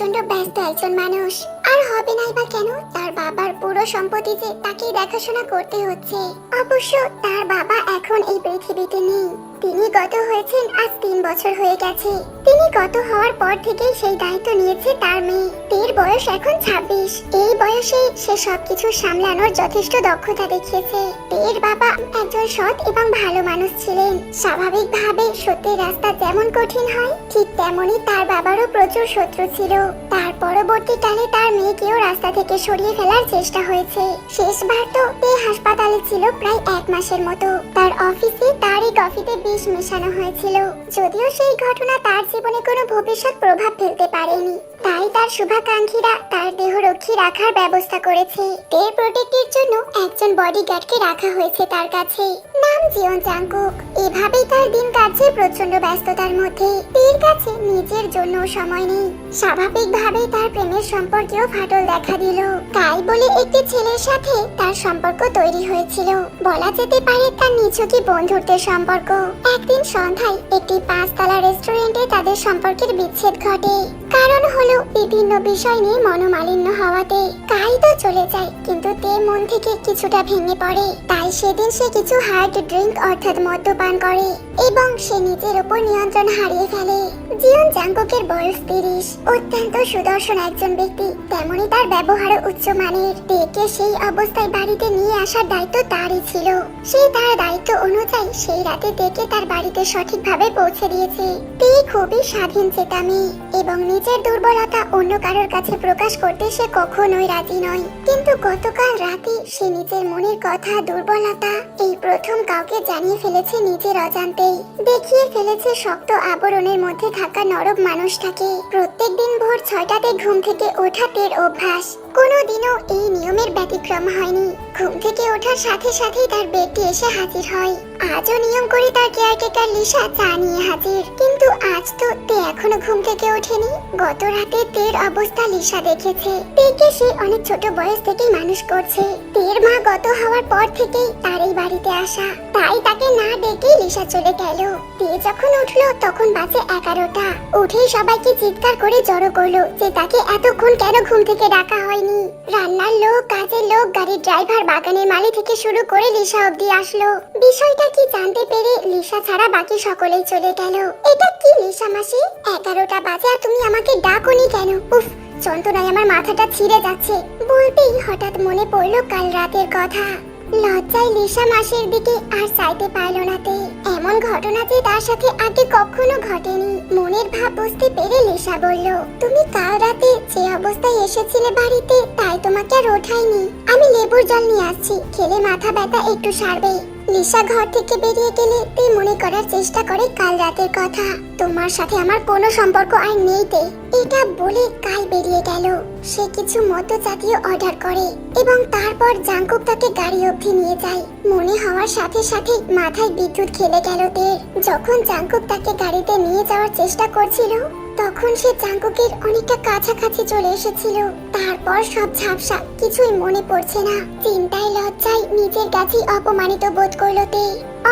প্রচণ্ড ব্যস্ত একজন মানুষ। আর হবে নাই বা কেন? তার বাবার পুরো সম্পত্তিতে তাকে দেখাশোনা করতে হচ্ছে। অবশ্য তার বাবা এখন এই পৃথিবীতে নেই। তিনি গত হয়েছেন আজ তিন বছর হয়ে গেছে। তিনি গত হওয়ার পর থেকেই সেই দায়িত্ব নিয়েছে তার মেয়ে। তের বয়স এখন ছাব্বিশ। এই বয়সে সে সবকিছু সামলানোর যথেষ্ট দক্ষতা দেখিয়েছে। তের বাবা একজন সৎ এবং ভালো মানুষ ছিলেন। স্বাভাবিকভাবে সত্যের রাস্তা যেমন কঠিন হয়, ঠিক তেমনি তার বাবারও প্রচুর শত্রু ছিল। তার পরবর্তীকালে তার মেয়েকেও রাস্তা থেকে সরিয়ে ফেলার চেষ্টা হয়েছে। শেষবার তো তে হাসপাতালে ছিল প্রায় এক মাসের মতো। তার অফিসে তারই কফিতে বিষ মেশানো হয়েছিল যদিও সেই ঘটনা তার জীবনে কোনো ভবিষ্যৎ প্রভাব ফেলতে পারেনি। তাই তার শুভাকাঙ্ক্ষীরা তার দেহরক্ষী রাখার ব্যবস্থা করেছে। টের প্রোটেক্টের জন্য একজন বডিগার্ডকে রাখা হয়েছে তার কাছে। নাম জিয়ন চাঙ্কুক এভাবেই তার দিন কাটছে প্রচণ্ড ব্যস্ততার মধ্যে। টের কাছে নিজের জন্য সময় নেই। স্বাভাবিকভাবেই তার প্রেমের সম্পর্কেও ফাটল দেখা দিল। তাই বলে একটি ছেলের সাথে তার সম্পর্ক তৈরি হয়েছিল। বলা যেতে পারে তার নিছকি বন্ধুত্বের সম্পর্ক। একদিন সন্ধ্যায় একটি পাঁচতলা রেস্টুরেন্টে তাদের সম্পর্কের বিচ্ছেদ ঘটে। কারণ হলো বিভিন্ন বিষয় নিয়ে মনোমালিন্য হওয়াতে কাই তো চলে যায়, কিন্তু তে মন থেকে কিছুটা ভেঙে পড়ে। তাই সেদিন সে কিছু হার্ড ড্রিঙ্ক অর্থাৎ মদ্যপান করে এবং সে নিজের উপর নিয়ন্ত্রণ হারিয়ে ফেলে। জিয়ন জাঙ্কুকের বয়স তিরিশ, অত্যন্ত সুদর্শন একজন ব্যক্তি, তেমনি তার ব্যবহারও উচ্চমানের তেকে সেই অবস্থায় বাড়িতে নিয়ে আসার দায়িত্ব তারই ছিল। সে তার দায়িত্ব অনুযায়ী সেই রাতে তেকে তার বাড়িতে সঠিকভাবে পৌঁছে দিয়েছে। তে খুবই স্বাধীন চেতা মেয়ে এবং নিজের দুর্বলতা অন্য কারোর কাছে প্রকাশ করতে সে কখনোই রাজি নয়। কিন্তু গতকাল রাতে সে নিজের মনের কথা, দুর্বলতা এই প্রথম কাউকে জানিয়ে ফেলেছে নিজের অজান্তেই। দেখিয়ে ফেলেছে শক্ত আবরণের মধ্যে থাকা নরম মানুষটাকে। প্রত্যেক দিন ভোর ছয়টাতে ঘুম থেকে ওঠা অভ্যাস। কোনোদিনও এই নিয়মের ব্যতিক্রম হয়নি। ঘুম থেকে ওঠার সাথে সাথেই তার বেডটি এসে হাজির হয়। আজও নিয়ম করে তার কেয়ারটেকার লিসা চা নিয়ে হাজির। কিন্তু আজ তো তে এখনও ঘুম থেকে ওঠেনি। গত রাতে তের অবস্থা লিসা দেখেছে। তেকে সে অনেক ছোট বয়স থেকেই মানুষ করছে। তের মা গত হওয়ার পর থেকেই তার এই বাড়িতে আসা। তাই তাকে না ডেকেই লিসা চলে গেল। তে যখন উঠল তখন বাজে এগারোটা। উঠেই সবাইকে চিৎকার করে জড়ো করল যে তাকে এতক্ষণ কেন ঘুম থেকে ডাকা হয়নি। রান্নার লোক, কাজের লোক, গাড়ির ড্রাইভার, বাগানের মালি থেকে শুরু করে লিসা অবধি আসলো। বিষয়টা কি জানতে পেরে লিসা ছাড়া বাকি সকলেই চলে গেল। এটা কি লিসা মাসি? এগারোটা বাজে আর তুমি আমাকে ডাকনি কেন? উফ, যন্ত্রণায় আমার মাথাটা ছিঁড়ে যাচ্ছে। বলতেই হঠাৎ মনে পড়ল কাল রাতের কথা। লজ্জায় লিসা মাসির দিকে আর চাইতে পারল না তে। এমন ঘটনা যে তার সাথে আগে কখনো ঘটেনি। মনের ভাব বুঝতে পেরে লিসা বলল, তুমি কাল রাতে যে অবস্থায় এসেছিলে বাড়িতে, তাই তোমাকে আর ওঠাইনি আমি লেবুর জল নিয়ে আসছি, খেলে মাথা ব্যথা একটু সারবে লিসা ঘর থেকে বেরিয়ে গেলে তুই মনে করার চেষ্টা করে কাল রাতের কথা। তোমার সাথে আমার কোনো সম্পর্ক আর নেই তে। এটা বলে কাল বেরিয়ে গেল। সে কিছু মদ্য জাতীয় অর্ডার করে এবং তারপর জাঙ্কুক তাকে গাড়ি অবধি নিয়ে যায়। মনে হওয়ার সাথে সাথে মাথায় বিদ্যুৎ খেলে গেল তের যখন জাঙ্কুক তাকে গাড়িতে নিয়ে যাওয়ার চেষ্টা করছিল তখন সে জাঙ্কুকের অনেকটা কাছাকাছি চলে এসেছিল। তারপর সব ঝাপসা, কিছুই মনে পড়ছে না। চিন্তায় লজ্জায় নিজের কাছেই অপমানিত বোধ করল তে।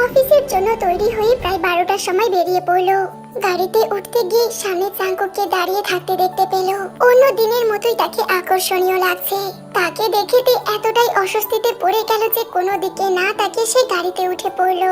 অফিসের জন্য তৈরি হয়ে প্রায় বারোটার সময় বেরিয়ে পড়ল। গাড়িতে উঠতে গিয়ে সামনে চাঙ্কুককে দাঁড়িয়ে থাকতে দেখতে পেল। অন্য দিনের মতোই তাকে আকর্ষণীয় লাগছে। তাকে দেখেতে এতটাই অস্বস্তিতে পড়ে গেল যে কোনো দিকে না তাকে সে গাড়িতে উঠে পড়ল।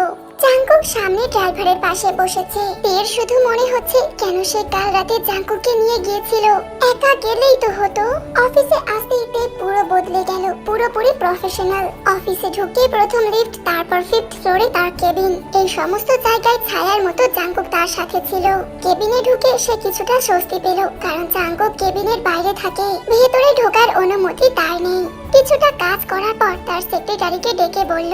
জাঙ্কুক সামনে ড্রাইভারের পাশে বসেছে। এর শুধু মনে হচ্ছে কেন সে কাল রাতে জাঙ্কুককে নিয়ে গিয়েছিল। একা গেলেই তো হতো। অফিসে আসতে তে পুরো বদলে গেল, পুরোপুরি প্রফেশনাল অফিসে ঢুকে প্রথম লিফট তারপর ফিফথ ফ্লোরে তার কেবিন এই সমস্ত জায়গায় ছায়ার মতো জাঙ্কুক তার সাথে ছিল। কেবিনে ঢুকে সে কিছুটা স্বস্তি পেল, কারণ জাঙ্কুক কেবিনের বাইরে থাকে। ভেতরে ঢোকার অনুমতি তার নেই। কিছুটা কাজ করার পর তার সেক্রেটারিকে ডেকে বলল,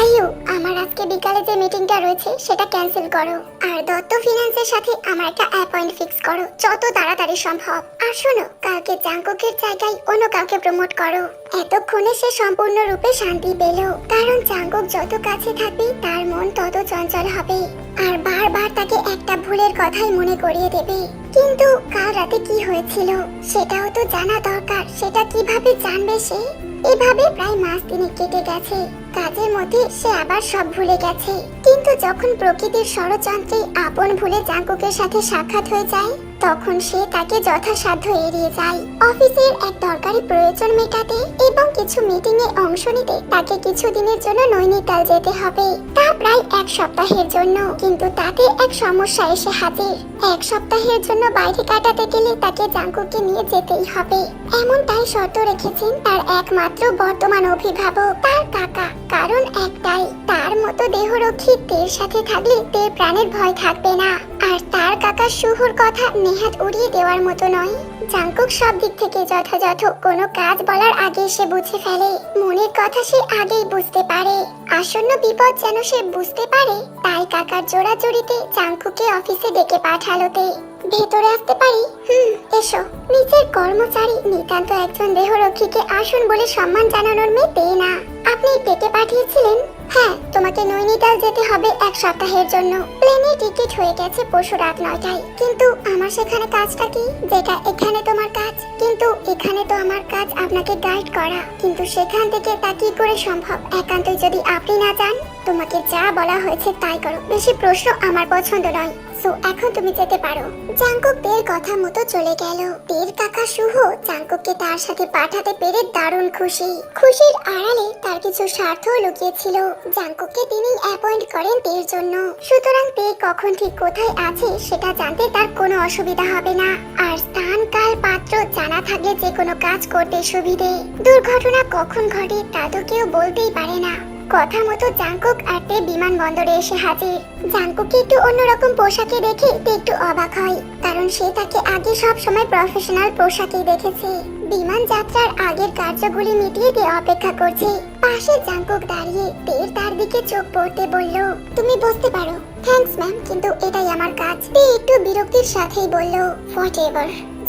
আয়ু, আমার আজকে বিকালে যে মিটিংটা রয়েছে সেটা ক্যান্সেল করো। আর দত্ত ফিনান্সের সাথে আমার একটা অ্যাপয়েন্ট ফিক্স করো, যত তাড়াতাড়ি সম্ভব। আর শোনো, কালকে জাঙ্কুকের জায়গায় অন্য কাউকে প্রমোট করো। এতক্ষণে সে সম্পূর্ণরূপে শান্তি পেল। কারণ জাঙ্কুক যত কাছে থাকবে, তার মন তত চঞ্চল হবে। আর বারবার তাকে একটা ভুলের কথাই মনে করিয়ে দেবে। কিন্তু কাল রাতে কি হয়েছিল, সেটাও তো জানা দরকার। সেটা কীভাবে জানবে সে? এভাবে প্রায় মাস দিনে কেটে গেছে। কাজের মধ্যে সে আবার সব ভুলে গেছে। কিন্তু যখন প্রকৃতির ষড়যন্ত্রে আপন ভুলে জাঙ্কুকের সাথে সাক্ষাৎ হয়ে যায় তখন সে তাকে যথাসাধ্য এড়িয়ে যায়। অফিসের এক দরকারি প্রয়োজন মেটাতে এবং কিছু মিটিং এ অংশ নিতে তাকে কিছু দিনের জন্য নৈনিতাল যেতে হবে। তা প্রায় এক সপ্তাহের জন্য। কিন্তু তাতে এক সমস্যা এসে হাজির। এক সপ্তাহের জন্য বাইরে কাটাতে গেলে তাকে জাঙ্কুকে নিয়ে যেতেই হবে। এমনটাই শর্ত রেখেছেন তার একমাত্র বর্তমান অভিভাবক, তার কাকা। কারণ একটাই, তার মতো দেহরক্ষী তের সাথে থাকলে তের প্রাণের ভয় থাকবে না। আর তার কাকা শুভর কথা নেহাত উড়িয়ে দেওয়ার মতো নয়। জাঙ্কুক সব দিক থেকে যথাযথ কোনো কাজ বলার আগে সে বুঝে ফেলে। মনের কথা সে আগেই বুঝতে পারে। আসন্ন বিপদ যেন সে বুঝতে পারে, তাই কাকার জোড়াজুড়িতে জাঙ্কুকে অফিসে ডেকে পাঠালোতে। ভেতরে আসতে পারি? হুম, এসো। নিচের কর্মচারী, নিতান্ত একজন দেহরক্ষীকে আসুন বলে সম্মান জানানোর মেয়ে না। আপনি ডেকে পাঠিয়েছিলেন? হ্যাঁ তোমাকে নৈনিতাল যেতে হবে এক সপ্তাহের জন্য। প্লেনে টিকিট হয়ে গেছে পরশু রাত নয়টায়। কিন্তু আমার সেখানে কাজটা কি? যেটা এখানে তোমার কাজ। কিন্তু এখানে তো আমার কাজ আপনাকে গাইড করা। কিন্তু সেখান থেকে তা কি করে সম্ভব? একান্তই যদি আপনি না যান, তোমাকে যা বলা হয়েছে তাই করো। বেশি প্রশ্ন আমার পছন্দ নয়। সো এখন তুমি যেতে পারো। জাঙ্কুক তের কথা মতো চলে গেল। তের কাকা শুভ জাঙ্কুককে তার সাথে পাঠাতে পেরে দারুণ খুশি। খুশির আড়ালে তার কিছু স্বার্থও লুকিয়েছিল। জাঙ্কুককে তিনি অ্যাপয়েন্ট করেন তের জন্য। সুতরাং তে কখন ঠিক কোথায় আছে সেটা জানতে তার কোনো অসুবিধা হবে না। আর স্থান কাল পাত্র জানা থাকলে যে কোনো কাজ করতে সুবিধে। দুর্ঘটনা কখন ঘটে তা তো কেউ বলতেই পারে না। কথা মতো জাংকুক আর তে বিমানবন্দরে এসে হাজির। জাংকুককে একটু অন্যরকম পোশাকে দেখে তে একটু অবাক হয়, কারণ সে তাকে আগে সব সময় প্রফেশনাল পোশাকেই দেখেছে। বিমান যাত্রার আগের কার্যগুলি মিটিয়ে তে অপেক্ষা করছে। পাশে জাংকুক দাঁড়িয়ে তের তার দিকে চোখ পড়তে বলল, তুমি বসতে পারো। থ্যাঙ্কস ম্যাম কিন্তু এটাই আমার কাজ। তে একটু বিরক্তির সাথেই বলল হোয়াট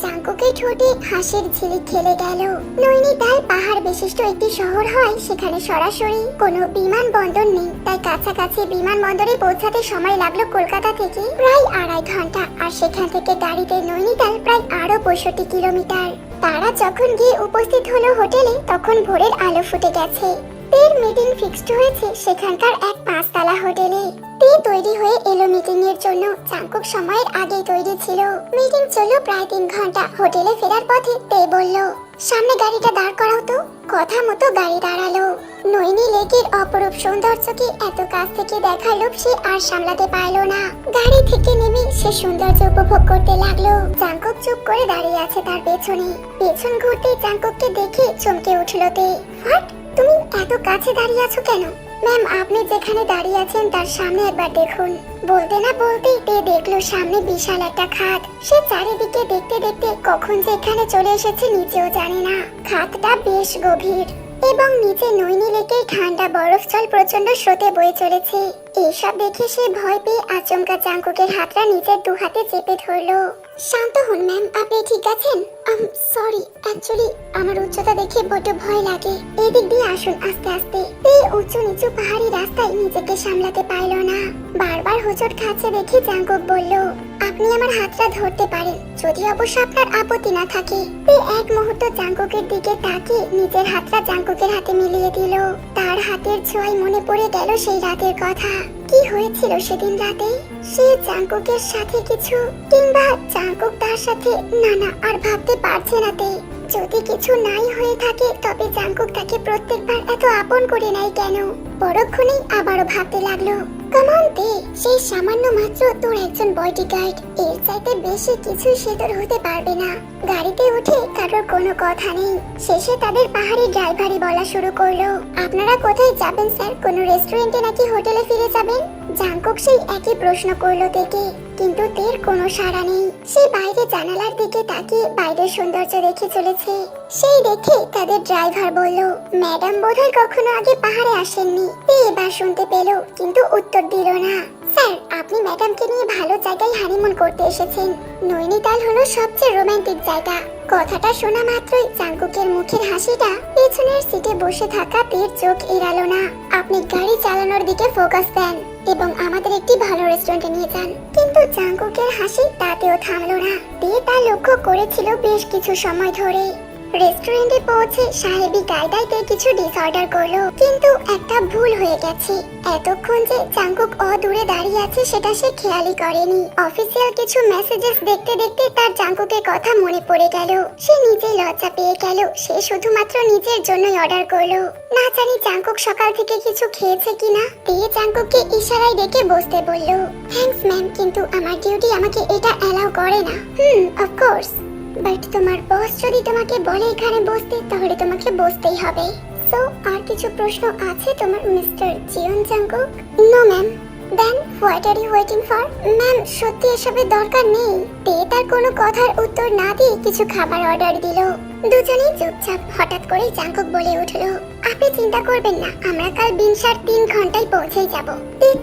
জাঙ্কুকের ঠোঁটে হাসির ঝিলিক খেলে গেল। নৈনিতাল পাহাড় বিশিষ্ট একটি শহর হয়, সেখানে সরাসরি কোনো বিমানবন্দর নেই। তাই কাছাকাছি বিমানবন্দরে পৌঁছাতে সময় লাগল কলকাতা থেকে প্রায় আড়াই ঘণ্টা। আর সেখান থেকে গাড়িতে নৈনিতাল প্রায় আরও পঁয়ষট্টি কিলোমিটার। তারা যখন গিয়ে উপস্থিত হলো হোটেলে, তখন ভোরের আলো ফুটে গেছে। তের মিটিং ফিক্সড হয়েছে। সেখানকার এক পাঁচতলা হোটেলে। তে তৈরি হয়ে এলো মিটিং এর জন্য। চাঙ্কুক সময়ের আগেই তৈরি ছিল। মিটিং চলল প্রায় তিন ঘণ্টা। হোটেলে ফেরার পথে তে বলল, সামনে গাড়িটা দাঁড় করাও তো। কথা মতো গাড়ি দাঁড়াল। নৈনি লেকের অপরূপ সৌন্দর্যকে এত কাছ থেকে দেখার লোভ সে আর সামলাতে পারল না। গাড়ি থেকে নেমে সে সৌন্দর্য উপভোগ করতে লাগল। চাঙ্কুক চুপ করে দাঁড়িয়ে আছে তার পেছনে। পেছন ঘুরতে চাঙ্কুককে দেখে চমকে উঠল তে। হোয়াট? তুমি এত কাছে দাঁড়িয়ে আছো কেন? ম্যাম আপনি যেখানে দাঁড়িয়ে আছেন, তার সামনে একবার দেখুন। বলতে না বলতেই তে দেখল সামনে বিশাল একটা খাত। সে চারিদিকে দেখতে দেখতে কখন যে এখানে চলে এসেছে, নিজেও জানে না। খাতটা বেশ গভীর। এবং নিচে নৈনি লেকের ঠান্ডা বরফ জল প্রচণ্ড স্রোতে বয়ে চলেছে। এইসব দেখে সে ভয় পেয়ে আচমকা চাঙ্কুকের হাতটা নিজের দু হাতে চেপে ধরলো। শান্ত হন ম্যাম আপনি ঠিক আছেন? সরি অ্যাকচুয়ালি আমার উচ্চতা দেখে বড্ড ভয় লাগে। এদিক দিয়ে আসুন আস্তে আস্তে। এই উঁচু নিচু পাহাড়ি রাস্তায় নিজেকে সামলাতে পারল না। বারবার হোঁচট খাচ্ছে দেখে জাঙ্কুক বলল, আপনি আমার হাতটা ধরতে পারেন, যদি অবশ্য আপনার আপত্তি না থাকে। তে এক মুহূর্ত জাঙ্কুকের দিকে তাকিয়ে নিজের হাতটা জাঙ্কুকের হাতে মিলিয়ে দিল। তার হাতের ছোঁয়ায় মনে পড়ে গেল সেই রাতের কথা। কি হয়েছিল সেদিন রাতে? সে জাঙ্কুকের সাথে কিছু, কিংবা জাঙ্কুক তার সাথে না না আর ভাবতে পারছে না তে। যদি কিছু নাই হয়ে থাকে, তবে জাঙ্কুক তাকে প্রত্যেকবার এত আপন করে নেয় কেন? পরক্ষণেই আবারও ভাবতে লাগল কমন তে সেই সামান্য মাত্র তোর একজন বডিগার্ড এর চাইতে বেশি কিছু সে তোর হতে পারবে না। গাড়িতে উঠে কারোর কোনো কথা নেই। শেষে তাদের পাহাড়ি ড্রাইভারই বলা শুরু করল। আপনারা কোথায় যাবেন, স্যার? কোনো রেস্টুরেন্টে নাকি হোটেলে ফিরে যাবেন? জাঙ্কুক সেই একই প্রশ্ন করল থেকে কিন্তু তের কোনো সাড়া নেই। সে বাইরে জানালার দিকে তাকিয়ে বাইরের সৌন্দর্য দেখে চলেছে। সেই দেখে তাদের ড্রাইভার বলল, ম্যাডাম বোধহয় কখনো আগে পাহাড়ে আসেননি। তে এবার শুনতে পেল, কিন্তু উত্তর দিল না। স্যার, আপনি ম্যাডামকে নিয়ে ভালো জায়গায় হানিমুন করতে এসেছেন। নৈনিতাল হলো সবচেয়ে রোমান্টিক জায়গা। কথাটা শোনা মাত্রই চাঙ্কুকের মুখের হাসিটা পেছনের সিটে বসে থাকা তীর চোখ এড়ালো না। আপনি গাড়ি চালানোর দিকে ফোকাস দেন এবং আমাদের একটি ভালো রেস্টুরেন্টে নিয়ে যান। কিন্তু চাঙ্কুকের হাসি তাতেও থামলো না। তে তা লক্ষ্য করেছিল বেশ কিছু সময় ধরে রেস্টুরেন্টে পৌঁছে সাহেবি গাইডাইতে কিছু ডিসঅর্ডার করল। কিন্তু একটা ভুল হয়ে গেছে। এতক্ষণ যে জাঙ্কুক অদূরে দাঁড়িয়ে আছে, সেটা সে খেয়ালই করেনি। অফিসিয়াল কিছু মেসেজেস দেখতে দেখতে তার জাঙ্কুকের কথা মনে পড়ে গেল। সে নিজেই লজ্জা পেয়ে গেল। সে শুধুমাত্র নিজের জন্যই অর্ডার করল। না জানি জাঙ্কুক সকাল থেকে কিছু খেয়েছে কিনা। দিয়ে জাঙ্কুককে ইশারায় ডেকে বসতে বলল। থ্যাঙ্কস ম্যাম কিন্তু আমার ডিউটি আমাকে এটা অ্যালাউ করে না। হুম অফকোর্স বাট তোমার বস যদি তোমাকে বলে এখানে বসতে, তাহলে তোমাকে বসতেই হবে। সো আর কিছু প্রশ্ন আছে তোমার mister Jeon Jungkook no ma'am then what are you waiting for ma'am সত্যি এসবের দরকার নেই। তে তার কোনো কথার উত্তর না দিয়ে কিছু খাবার অর্ডার দিল। দুজনেই চুপচাপ হঠাৎ করে জাঙ্কুক বলে উঠল। আপনি চিন্তা করবেন না, আমরা কাল বিনসার তিন ঘন্টায় পৌঁছে যাব।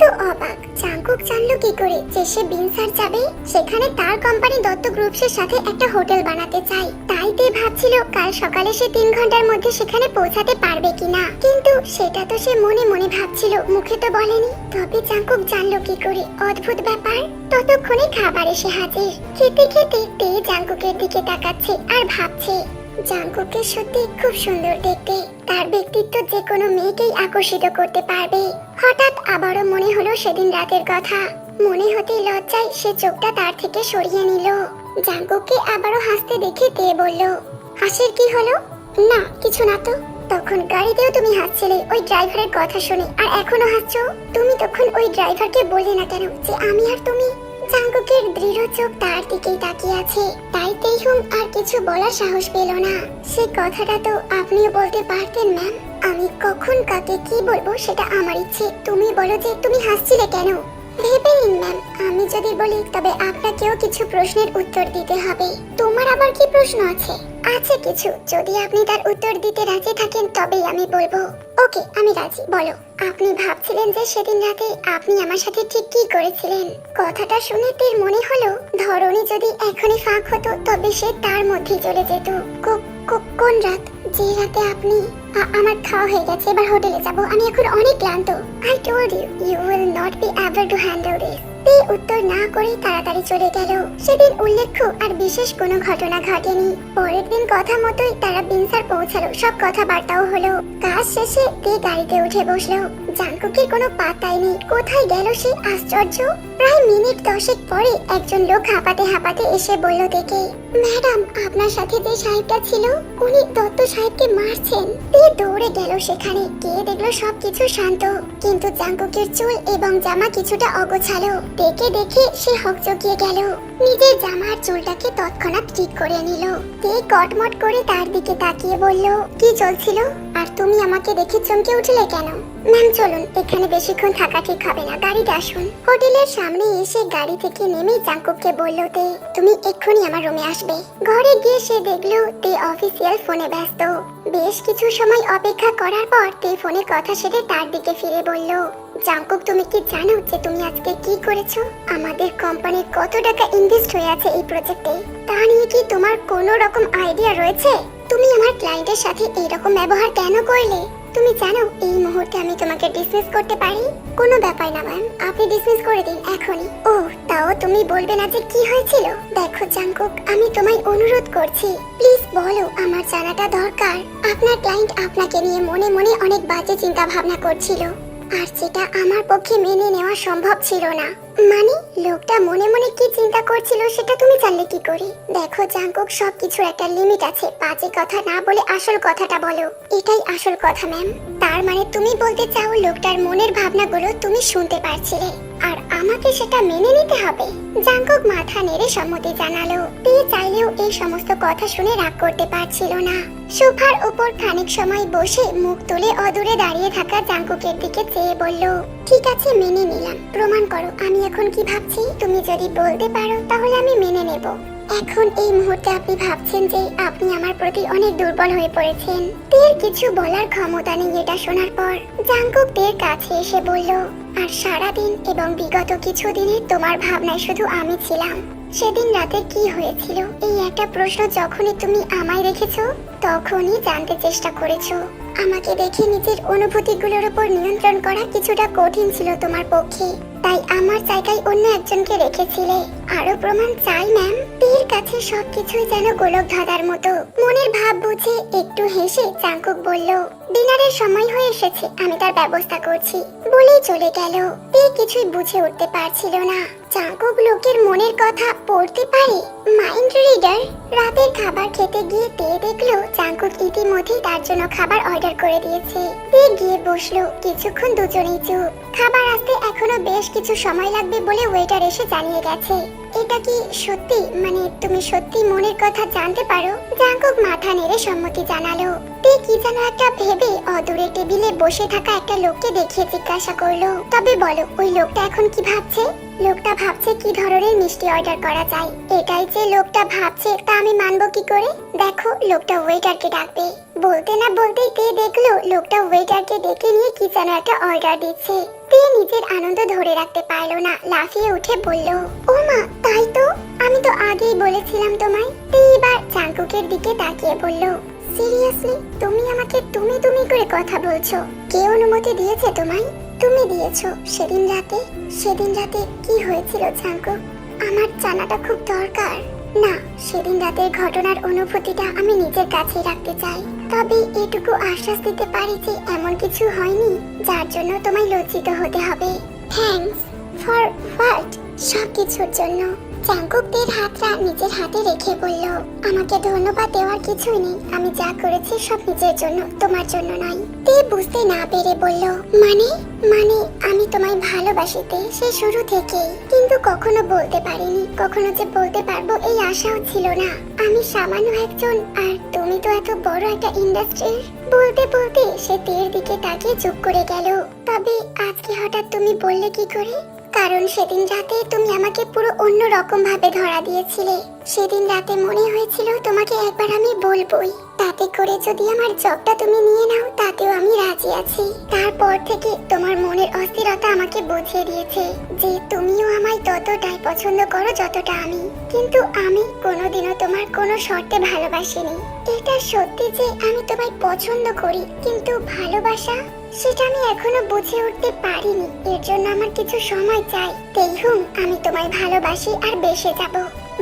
তে অবাক জাঙ্কুক জানলো কি করে যে সে বিনসার যাবে? সেখানে তার কোম্পানি দত্ত গ্রুপসের সাথে একটা হোটেল বানাতে চাই তাই তে ভাবছিল কাল সকালে সে তিন ঘণ্টার মধ্যে সেখানে পৌঁছাতে পারবে কিনা। কিন্তু সেটা তো সে মনে মনে ভাবছিল, মুখে তো বলেনি। তবে জাঙ্কুক জানলো কি করে, অদ্ভুত ব্যাপার। ততক্ষণে খাবার এসে হাজির। খেতে খেতে তে জাঙ্কুকের দিকে তাকাচ্ছে আর ভাবছে জাঙ্কুকে সত্যি খুব সুন্দর দেখতে। তার ব্যক্তিত্ব যে কোনো মেয়েকেই আকর্ষিত করতে পারবে। হঠাৎ আবারও মনে হলো সেদিন রাতের কথা। মনে হতেই লজ্জায় সে চোখটা তার থেকে সরিয়ে নিল। জাঙ্কুককে আবারও হাসতে দেখে তে বলল, হাসির কি হলো? না, কিছু না তো। তখন গাড়িতেও তুমি হাসছিলে, ওই ড্রাইভারের কথা শুনে। আর এখনও হাসছো? তুমি তখন ওই ড্রাইভারকে বললে না কেন যে আমি আর তুমি জাঙ্কুকের দৃঢ় চোখ তার দিকেই তাকিয়ে আছে। তাই তেহুম আর কিছু বলার সাহস পেল না। সে কথাটা তো আপনিও বলতে পারতেন, ম্যাম। আমি কখন কাকে কি বলব সেটা আমার ইচ্ছে। তুমি বলো যে তুমি হাসছিলে কেন? ভেবে নিন ম্যাম আমি যদি বলি, তবে আপনাকেও কিছু প্রশ্নের উত্তর দিতে হবে। তোমার আবার কি প্রশ্ন আছে? আছে কিছু। যদি আপনি তার উত্তর দিতে রাজি থাকেন, তবেই আমি বলব। ওকে, আমি রাজি। বলো, আপনি ভাবছিলেন যে সেদিন রাতে আপনি আমার সাথে ঠিক কি করেছিলেন? কথাটা শুনে তের মনে হলো ধরনী যদি এখনই ফাঁক হতো, তবে সে তার মধ্যেই চলে যেত। কোন রাত? যে রাতে আপনি আমার খাওয়া হয়ে গেছে, এবার হোটেলে যাব। আমি এখন অনেক ক্লান্ত। I told you you will not be able to handle this তে উত্তর না করে তাড়াতাড়ি চলে গেল। সেদিন উল্লেখ্য আর বিশেষ কোনো ঘটনা ঘটেনি। পরের দিন কথা মতোই তারা বিনসার পৌঁছালো। সব কথাবার্তাও হলো। কাজ শেষে তে গাড়িতে উঠে বসল? জাঙ্কুকের কোনো পাতাই নেই। কোথায় গেল সে আশ্চর্য? প্রায় মিনিট দশেক পরে একজন লোক হাঁপাতে হাঁপাতে এসে বলল দেখে, ম্যাডাম, আপনার সাথে যে সাহেবটা ছিল, উনি দত্ত সাহেবকে মারছেন। তে দৌড়ে গেল সেখানে। গিয়ে দেখল সবকিছু শান্ত। কিন্তু জাঙ্কুকের চুল এবং জামা কিছুটা অগোছালো। দেখে দেখে সে হকচকিয়ে গেল। নিজের জামার চুলটাকে তৎক্ষণাৎ ঠিক করে নিল। কে কটমট করে তার দিকে তাকিয়ে বলল, কি চলছিল? আর তুমি আমাকে দেখে চমকে উঠলে কেন? ম্যাম, চলুন, এখানে বেশিক্ষণ থাকা ঠিক হবে না। গাড়িতে আসুন। হোটেলের সামনে এসে গাড়ি থেকে নেমে জাঙ্কুককে বলল, তে, তুমি এক্ষুনি আমার রুমে আসবে। ঘরে গিয়ে সে দেখল, তে, অফিসিয়াল ফোনে ব্যস্ত। বেশ কিছু সময় অপেক্ষা করার পর তে ফোনে কথা সেরে তার দিকে ফিরে বলল, জাঙ্কুক, তুমি কি জানো যে তুমি আজকে কি করেছ? আমাদের কোম্পানির কত টাকা ইনভেস্ট হয়ে আছে এই প্রজেক্টে? তা নিয়ে কি তোমার কোনো রকম আইডিয়া রয়েছে? তুমি আমার ক্লায়েন্টের সাথে এই রকম ব্যবহার কেন করলে? তুমি জানো, এই মুহূর্তে আমি তোমাকে ডিসমিস করতে পারি? কোনো ব্যাপার না ম্যাম আপনি ডিসমিস করে দিন এখনই। ও তাও তুমি বলবে না যে কি হয়েছিল? দেখো জাঙ্কুক আমি তোমায় অনুরোধ করছি। প্লিজ বলো, আমার জানাটা দরকার। আপনার ক্লায়েন্ট আপনাকে নিয়ে মনে মনে অনেক বাজে চিন্তা ভাবনা করছিল। আর সেটা আমার পক্ষে মেনে নেওয়া সম্ভব ছিল না। মানে লোকটা মনে মনে কি চিন্তা করছিল সেটা তুমি জানলে কি করে? দেখো জাঙ্কুক সবকিছুর একটা লিমিট আছে। বাজে কথা না বলে আসল কথাটা বলো। এটাই আসল কথা ম্যাম তার মানে তুমি বলতে চাও লোকটার মনের ভাবনাগুলো তুমি শুনতে পারছিলে। আর আমাকে সেটা মেনে নিতে হবে। জাঙ্কুক মাথা নেড়ে সম্মতি জানালো। তে চাইলেও এই সমস্ত কথা শুনে রাগ করতে পারছিল না। সোফার উপর খানিক সময় বসে মুখ তুলে অদূরে দাঁড়িয়ে থাকা জাঙ্কুকের দিকে চেয়ে বলল, ঠিক আছে, মেনে নিলাম। প্রমাণ করো, আমি এখন কি ভাবছি। তুমি যদি বলতে পারো, তাহলে আমি মেনে নেব। এখন এই মুহূর্তে আপনি ভাবছেন যে আপনি আমার প্রতি অনেক দুর্বল হয়ে পড়েছেন। তের কিছু বলার ক্ষমতা নেই এটা শোনার পর। জাঙ্কুক তের কাছে এসে বলল, আর সারাদিন এবং বিগত কিছু দিনে তোমার ভাবনায় শুধু আমি ছিলাম। সেদিন রাতে কি হয়েছিল? এই একটা একটা প্রশ্ন যখনই তুমি আমায় রেখেছো তখনই জানতে চেষ্টা করেছ। আমাকে দেখে নিজের অনুভূতিগুলোর উপর নিয়ন্ত্রণ করা কিছুটা কঠিন ছিল তোমার পক্ষে। তাই আমার জায়গায় অন্য একজনকে রেখেছিলে। আরও প্রমাণ চাই, ম্যাম। তীর কাছে সবকিছুই যেন গোলক ধাঁধার মতো। মনের ভাব বুঝে একটু হেসে চাঙ্কুক বলল, ডিনারের সময় হয়ে এসেছে, আমি তার ব্যবস্থা করছি। বলেই চলে গেল। তে কিছুই বুঝে উঠতে পারছিল না। চাঙ্কুক লোকের মনের কথা পড়তে পারে। মাইন্ড রিডার রাতের খাবার খেতে গিয়ে তে দেখল চাঙ্কুক ইতিমধ্যেই তার জন্য খাবার অর্ডার করে দিয়েছে। তে গিয়ে বসল কিছুক্ষণ দুজনেই চুপ। খাবার আসতে এখনও বেশ কিছু সময় লাগবে বলে ওয়েটার এসে জানিয়ে গেছে। এটা কি সত্যি? মানে তুমি সত্যি মনের কথা জানতে পারো? জাঙ্কুক মাথা নেড়ে সম্মতি জানালো। তে কি যেন একটা ভেবে অদূরে টেবিলে বসে থাকা একটা লোককে দেখিয়ে জিজ্ঞাসা করল, তবে বলো, ওই লোকটা এখন কি ভাবছে? লোকটা ভাবছে কি ধরনের মিষ্টি অর্ডার করা যায়? এটাই যে লোকটা ভাবছে, তা আমি মানবো কি করে? দেখো, লোকটা ওয়েটারকে ডাকবে। বলতে না বলতেই তে দেখল, লোকটা ওয়েটারকে ডেকে নিয়ে কি যেন একটা অর্ডার দিচ্ছে? তে নিজের আনন্দ ধরে রাখতে পারল না? লাফিয়ে উঠে বলল, ও মা, তাই তো? আমি তো আগেই বলেছিলাম তোমায়। তে এবার চাঙ্কুকের দিকে তাকিয়ে বলল সিরিয়াসলি তুমি আমাকে তুমি তুমি করে কথা বলছো। কে অনুমতি দিয়েছে তোমায়? তুমি দিয়েছ। সেদিন রাতে সেদিন রাতে কি হয়েছিল চাঙ্কু আমার জানাটা খুব দরকার। না, সেদিন রাতের ঘটনার অনুভূতিটা আমি নিজের কাছেই রাখতে চাই। তবে এটুকু আশ্বাস দিতে পারি যে এমন কিছু হয়নি, যার জন্য তোমায় লজ্জিত হতে হবে। থ্যাঙ্কস ফর হোয়াট সব কিছুর জন্য। চাঙ্কুকদের হাতটা নিজের হাতে রেখে বলল, আমাকে ধন্যবাদ দেওয়ার কিছুই নেই। আমি যা করেছি সব নিজের জন্য, তোমার জন্য নয়। তে বুঝতে না পেরে বলল মানে? মানে আমি তোমায় ভালোবাসিতে সে শুরু থেকেই। কিন্তু কখনো বলতে পারিনি। কখনো যে বলতে পারব এই আশাও ছিল না। আমি সামান্য একজন, আর তুমি তো এত বড় একটা ইন্ডাস্ট্রির বলতে বলতে সে তের দিকে তাকিয়ে চুপ করে গেল। তবে আজকে হঠাৎ তুমি বললে কি করে? কারণ সেদিন রাতে তুমি আমাকে পুরো অন্য রকম ভাবে ধরা দিয়েছিলে। সেদিন রাতে মনে হয়েছিল তোমাকে একবার আমি বলবই। তাতে করে যদি আমার জবটা তুমি নিয়ে নাও, তাতেও আমি রাজি আছি। তারপর থেকে তোমার মনের অস্থিরতা আমাকে বুঝিয়ে দিয়েছে যে তুমিও আমায় ততটাই পছন্দ করো যতটা আমি। কিন্তু আমি কোনোদিনও তোমার কোনো শর্তে ভালোবাসিনি। এটা সত্যি যে আমি তোমায় পছন্দ করি, কিন্তু ভালোবাসা সেটা আমি এখনও বুঝে উঠতে পারিনি। এর জন্য আমার কিছু সময় চাই। তেইহুম আমি তোমায় ভালোবাসি আর বেসে যাব।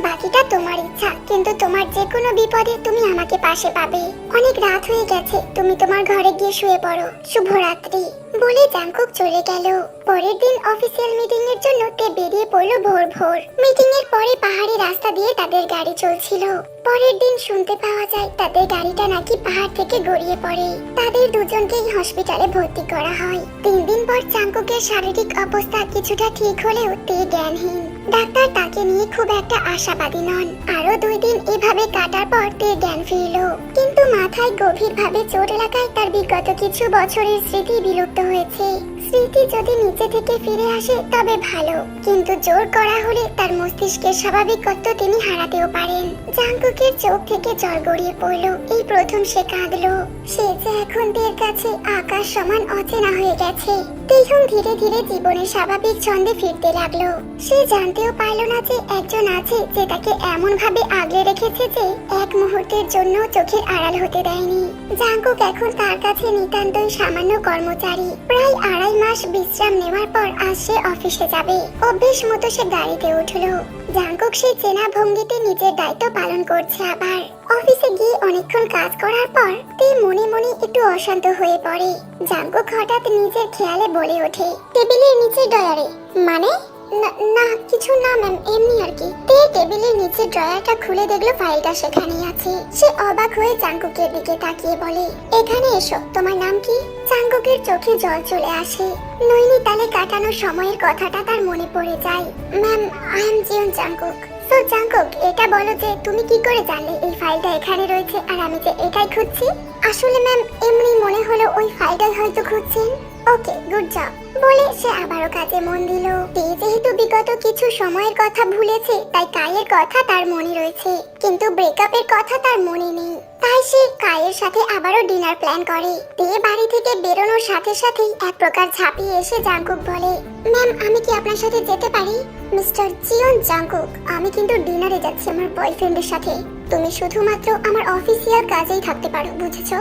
বাকিটা তোমার ইচ্ছা, কিন্তু তোমার যে কোনো বিপদে তুমি আমাকে পাশে পাবে। অনেক রাত হয়ে গেছে, তুমি তোমার ঘরে গিয়ে শুয়ে পড়ো। শুভরাত্রি। বলে জাংকুক চলে গেল। পরের দিন অফিসিয়াল মিটিং এর জন্য তে বেরিয়ে পড়ল ভোর ভোর। মিটিং এর পরে পাহাড়ি রাস্তা দিয়ে তাদের গাড়ি চলছিল। পরের দিন শুনতে পাওয়া যায় তাদের গাড়িটা নাকি পাহাড় থেকে গড়িয়ে পড়ে। তাদের দুজনকেই হসপিটালে ভর্তি করা হয়। তিন দিন পর চাঙ্কুকের শারীরিক অবস্থা কিছুটা ঠিক হলেও তে জ্ঞানহীন। ডাক্তার তাকে নিয়ে খুব একটা আশাবাদী নন। আরও দুই দিন এভাবে কাটার পর তে জ্ঞান ফিরল। কিন্তু মাথায় গভীরভাবে চোট লাগায় তার বিগত কিছু বছরের স্মৃতি বিলুপ্ত হয়েছে। স্মৃতি যদি নিচে থেকে ফিরে আসে, তবে ভালো। কিন্তু জোর করা হলে তার মস্তিষ্কের স্বাভাবিকত্ব তিনি হারাতেও পারেন। জাঙ্কুকের চোখ থেকে জল গড়িয়ে পড়ল। এই প্রথম সে কাঁদলো। সে যে এখন তের কাছে আকাশ সমান অচেনা হয়ে গেছে। তেহন ধীরে ধীরে জীবনের স্বাভাবিক ছন্দে ফিরতে লাগল। সে জানতেও পারল না যে একজন আছে যে তাকে এমন ভাবে আগলে রেখেছে যে এক মুহূর্তের জন্য চোখের আড়াল হতে দেয়নি। জাঙ্কুক এখন তার কাছে নিতান্তই সামান্য কর্মচারী। প্রায় আড়াই মাস বিশ্রাম নেওয়ার পর আজ সে অফিসে যাবে। অভ্যেস মতো সে গাড়িতে উঠল। জাঙ্কুক সেই চেনা ভঙ্গিতে নিজের দায়িত্ব পালন করছে আবার। অফিসে গিয়ে অনেকক্ষণ কাজ করার পর তে মনে মনে একটু অশান্ত হয়ে পড়ে। জাঙ্কুক হঠাৎ নিজের খেয়ালে বলে ওঠে, টেবিলের নিচে ডয়ারে মানে? না- কিছু না ম্যাম এমনি আর কি। তে টেবিলের নিচে ড্রয়ারটা খুলে দেখল ফাইলটা সেখানেই আছে। সে অবাক হয়ে চাঙ্কুকের দিকে তাকিয়ে বলে, এখানে এসো, তোমার নাম কি? চাঙ্কুকের চোখে জল চলে আসে। নৈনিতালে কাটানো সময়ের কথাটা তার মনে পড়ে যায়। ম্যাম আই এম জিয়ন চাঙ্কুক। সো চাঙ্কুক, এটা বলো যে তুমি কি করে জানলে এই ফাইলটা এখানে রয়েছে আর আমি যে এটাই খুঁজছি? আসলে ম্যাম এমনি মনে হলো ওই ফাইলটাই হয়তো খুঁজছেন। ওকে গুড জব বলে সে আবারও কাজে মন দিল। তে যেহেতু বিগত কিছু সময়ের কথা ভুলেছে, তাই কায়ের কথা তার মনে রয়েছে। কিন্তু ব্রেকআপের কথা তার মনে নেই। তাই সে কায়ের সাথে আবারও ডিনার প্ল্যান করে। তে বাড়ি থেকে বেরোনোর সাথে সাথেই এক প্রকার ঝাঁপিয়ে এসে জাঙ্কুক বলে ম্যাম আমি কি আপনার সাথে যেতে পারি? মিস্টার জিয়ন জাঙ্কুক আমি কিন্তু ডিনারে যাচ্ছি আমার বয়ফ্রেন্ডের সাথে। তুমি শুধুমাত্র আমার অফিসিয়াল কাজেই থাকতে পারো, বুঝেছ?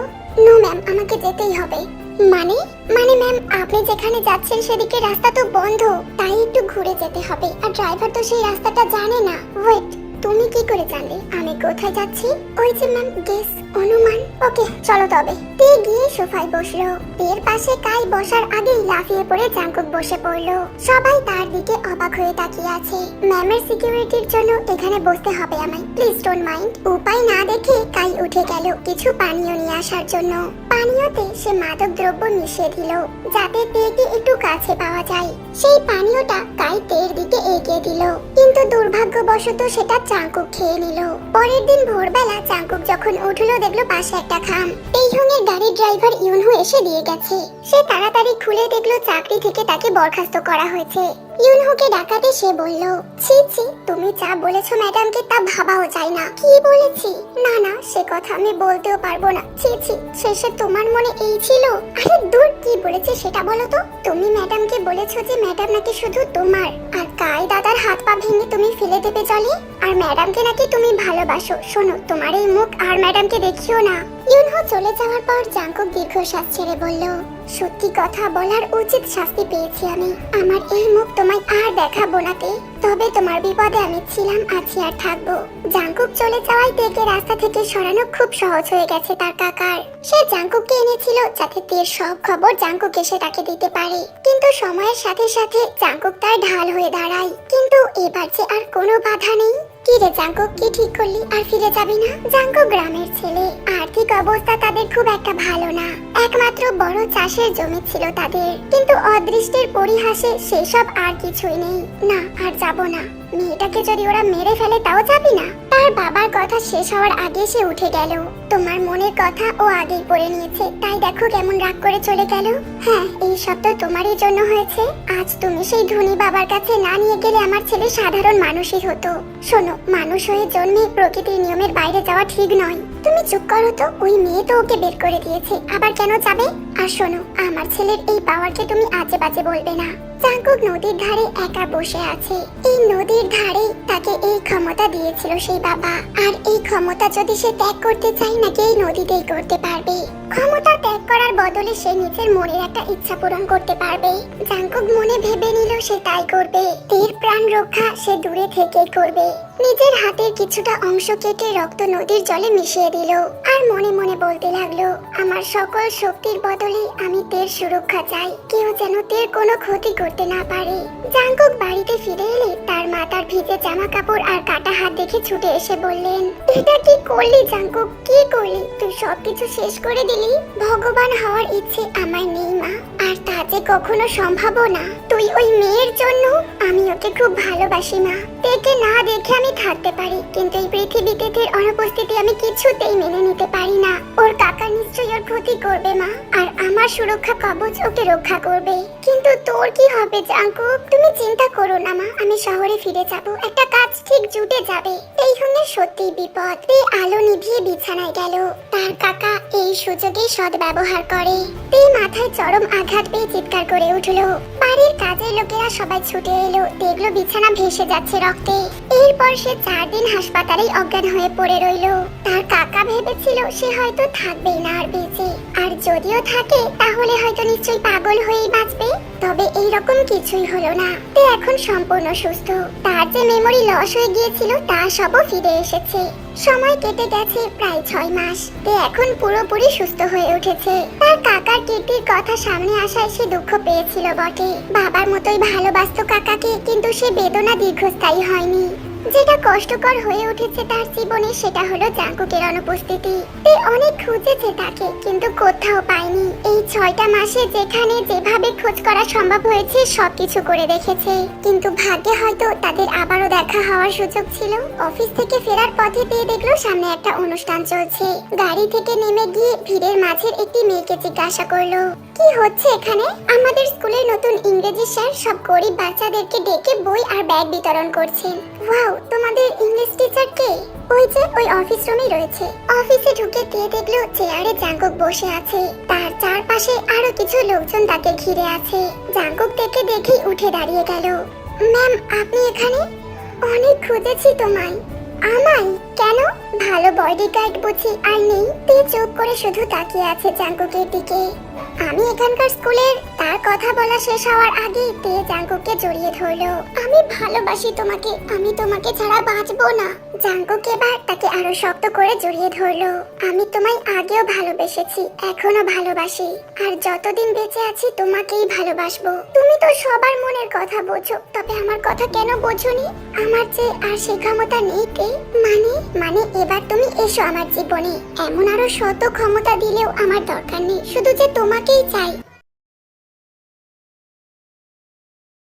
নো ম্যাম আমাকে যেতেই হবে। মানে? মানে ম্যাম আপনি যেখানে যাচ্ছেন সেদিকে রাস্তা তো বন্ধ, তাই একটু ঘুরে যেতে হবে। আর ড্রাইভার তো সেই রাস্তাটা জানে না। ওয়েট তুমি কি করে জানলে আমি কোথায় যাচ্ছি? ওই যে ম্যাম গেস অনুমান। ওকে, চলো তবে। তে গিয়ে সোফায় বসল। তের পাশে কাই বসার আগেই লাফিয়ে পড়ে জাঙ্কুক বসে পড়ল। সবাই তার দিকে অবাক হয়ে তাকিয়ে আছে। ম্যামের সিকিউরিটির জন্য এখানে বসতে হবে আমায়। প্লিজ ডোন্ট মাইন্ড উপায় না দেখে কাই উঠে গেল কিছু পানীয় নিয়ে আসার জন্য। পানীয়তে সে মাদক দ্রব্য মিশিয়ে দিল, যাতে তেকে একটু কাছে পাওয়া যায়। সেই পানীয়টা কাই তের দিকে এগিয়ে দিল। কিন্তু দুর্ভাগ্যবশত সেটা চাঙ্কুক খেয়ে নিল। পরের দিন ভোরবেলা চাঙ্কুক যখন উঠল, দেখল পাশে একটা খাম। এই এর গাড়ির ড্রাইভার ইউনহু এসে দিয়ে গেছে। সে তাড়াতাড়ি খুলে দেখল চাকরি থেকে তাকে বরখাস্ত করা হয়েছে। ইউনহুকে ডাকাতে সে বলল, ছি ছি, তুমি যা বলেছ ম্যাডামকে তা ভাবাও যায় না। কি বলেছি? না না, সে কথা আমি বলতেও পারব না। ছি ছি, শেষে তোমার মনে এই ছিল? আরে দূর, কি বলেছে সেটা বলো তো? তুমি ম্যাডামকে বলেছ যে ম্যাডাম নাকি শুধু তোমার, আর কাই দাদার হাত পা ভেঙে তুমি ফেলে দেবে জলে? আর ম্যাডামকে নাকি তুমি ভালোবাসো? শোনো, তোমার এই মুখ আর ম্যাডামকে দেখিও না। ইউনহো চলে যাওয়ার পর জাঙ্কুক দীর্ঘশ্বাস ছেড়ে বলল সত্যি কথা বলার উচিত শাস্তি পেয়েছি আমি। আমার এই মুখ তোমায় আর দেখাবো না তে। তবে তোমার বিপদে আমি ছিলাম, আছি আর থাকব। জাঙ্কুক চলে যাওয়ায় তেকে রাস্তা থেকে সরানো খুব সহজ হয়ে গেছে তার কাকার। সে জাঙ্কুককে এনেছিল যাতে তের সব খবর জাঙ্কুক এসে তাকে দিতে পারে। কিন্তু সময়ের সাথে সাথে জাঙ্কুক তার ঢাল হয়ে দাঁড়ায়। কিন্তু এবার যে আর কোনো বাধা নেই। কি রে জাঙ্কুক কি ঠিক করলি? আর ফিরে যাবি না? জাঙ্কুক গ্রামের ছেলে। আর্থিক অবস্থা তাদের খুব একটা ভালো না। একমাত্র বড় চাষের জমি ছিল তাদের। কিন্তু অদৃষ্টের পরিহাসে সেসব আর কিছুই নেই। না, আর যাব না। মেয়েটাকে যদি ওরা মেরে ফেলে, তাও যাবি না? তার বাবার কথা শেষ হওয়ার আগে সে উঠে গেল। তোমার মনের কথা ও আগেই পড়ে নিয়েছে। তাই দেখো কেমন রাগ করে চলে গেল। হ্যাঁ এই সব তো তোমারই জন্য হয়েছে। আজ তুমি সেই ধনী বাবার কাছে না নিয়ে গেলে আমার ছেলে সাধারণ মানুষই হতো। শোনো, মানুষ হয়ে জন্মে প্রকৃতির নিয়মের বাইরে যাওয়া ঠিক নয়। তুমি চুপ করো তো, ওই মেয়ে তো ওকে বের করে দিয়েছে। আবার কেন যাবে? আর শোনো, আমার ছেলের এই পাওয়ারকে তুমি আজে বাজে বলবে না। চাঙ্কুক নদীর ধারে একা বসে আছে। এই নদীর ধারে তাকে এই ক্ষমতা দিয়েছিল সেই বাবা, আর এই ক্ষমতা যদি সে ত্যাগ করতে চায় নাকি এই নদীতেই করতে পারবে? ক্ষমতা ত্যাগ করার বদলে সে নিজের মনের একটা ইচ্ছা পূরণ করতে পারবে। জাঙ্কুক মনে ভেবে নিল সে তাই করবে। তীর প্রাণ রক্ষা সে দূরে থেকে করবে। নিজের হাতের কিছুটা অংশ কেটে রক্ত নদীর জলে মিশিয়ে দিল। আর মনে মনে বলতে লাগল, আমার সকল শক্তির বদলে আমি তের সুরক্ষা চাই। কেউ যেন তের কোনো ক্ষতি করতে না পারে। জাঙ্কুক বাড়িতে ফিরে এলে তার মা তার ভিজে জামা কাপড় আর কাটা হাত দেখে ছুটে এসে বললেন, এটা কি করলি জাঙ্কুক কি করলি? তুই সবকিছু শেষ করে দিলি? ভগবান হওয়ার ইচ্ছে আমার নেই, মা। আর তা যে কখনো সম্ভব না। তুই ওই মেয়ের জন্য আমি ওকে খুব ভালোবাসি, মা। তেকে না দেখে আমি থাকতে পারি, কিন্তু এই পৃথিবীতে তের অনুপস্থিতি আমি কিছুতেই মেনে নিতে পারি না। ওর কাকা নিশ্চয়ই ওর ক্ষতি করবে, মা। আর আমার সুরক্ষা কবচ ওকে রক্ষা করবে। কিন্তু তোর কি হবে জাঙ্কুক তুমি চিন্তা করো না, মা। আমি শহরে ফিরে যাব। একটা কাজ ঠিক জুটে যাবে। এই হলে সত্যি বিপদ। তে আলো নিভিয়ে বিছানায় গেল। তার কাকা এই সুযোগে সদ ব্যবহার করে। তে মাথায় চরম আঘাত পেয়ে চিৎকার করে উঠল। বাড়ির কাজের লোকেরা সবাই ছুটে এলো। দেখল বিছানা ভেসে যাচ্ছে রক্তে। এরপর সে চার দিন হাসপাতালেই অজ্ঞান হয়ে পড়ে রইল। তার কাকা ভেবেছিল সে হয়তো থাকবেই না আর বেঁচে। আর যদিও থাকে, তাহলে হয়তো নিশ্চয়ই পাগল হয়েই বাঁচবে। তবে এই রকম কিছুই হলো না। তে এখন সম্পূর্ণ সুস্থ। তার যে মেমরি লস হয়ে গিয়েছিল, তা সবও ফিরে এসেছে। সময় কেটে গেছে প্রায় ছয় মাস। তে এখন পুরোপুরি সুস্থ হয়ে উঠেছে। তার কাকার কীর্তির কথা সামনে আসায় সে দুঃখ পেয়েছিল বটে। বাবার মতোই ভালোবাসতো কাকাকে, কিন্তু সে বেদনা দীর্ঘস্থায়ী হয়নি। যেটা কষ্টকর হয়ে উঠেছে তার জীবনে সেটা হলো জাঙ্কুকের অনুপস্থিতি। তে অনেক খুঁজেছে তাকে, কিন্তু কোথাও পায়নি। এই ছয়টা মাসে যেখানে যেভাবে খোঁজ করা সম্ভব হয়েছে, সবকিছু করে দেখেছে। কিন্তু ভাগ্যে হয়তো তাদের আবারও দেখা হওয়ার সুযোগ ছিল। অফিস থেকে ফেরার পথে পেয়ে দেখল সামনে একটা অনুষ্ঠান চলছে। গাড়ি থেকে নেমে গিয়ে ভিড়ের মাঝের একটি মেয়েকে জিজ্ঞাসা করল কি হচ্ছে এখানে? আমাদের স্কুলের নতুন ইংরেজি স্যার সব গরিব বাচ্চাদেরকে ডেকে বই আর ব্যাগ বিতরণ করছেন। ওয়াও, তোমাদের ইংলিশ টিচার কে? ওই যে ওই অফিস রুমে রয়েছে। অফিসে ঢুকে দিয়ে দেখল চেয়ারে জাঙ্কুক বসে আছে। তার চারপাশে আরও কিছু লোকজন তাকে ঘিরে আছে। জাঙ্কুক থেকে দেখেই উঠে দাঁড়িয়ে গেল। ম্যাম, আপনি এখানে? অনেক খুঁজেছি তোমায়। আমায়? কেন? ভালো বডিগার্ড বুঝি আর নেই। তে চুপ করে শুধু তাকিয়ে আছে জাঙ্কুকের দিকে। আমি এখানকার স্কুলের, তার কথা বলা শেষ হওয়ার আগেই তে জাঙ্কুককে জড়িয়ে ধরলো। আমি ভালোবাসি তোমাকে, আমি তোমাকে ছাড়া বাঁচবো না। জাঙ্কুক এবার তাকে আরও শক্ত করে জড়িয়ে ধরলো। আমি তোমায় আগেও ভালোবেসেছি, এখনও ভালোবাসি। আর যতদিন বেঁচে আছি, তোমাকেই ভালোবাসবো। তুমি তো সবার মনের কথা বোঝো, তবে আমার কথা কেন বোঝোনি? আমার যে আর সে ক্ষমতা নেই তে মানে মানে এবার তুমি এসো আমার জীবনে। এমন আরও শত ক্ষমতা দিলেও আমার দরকার নেই। শুধু যে তোমাকেই চাই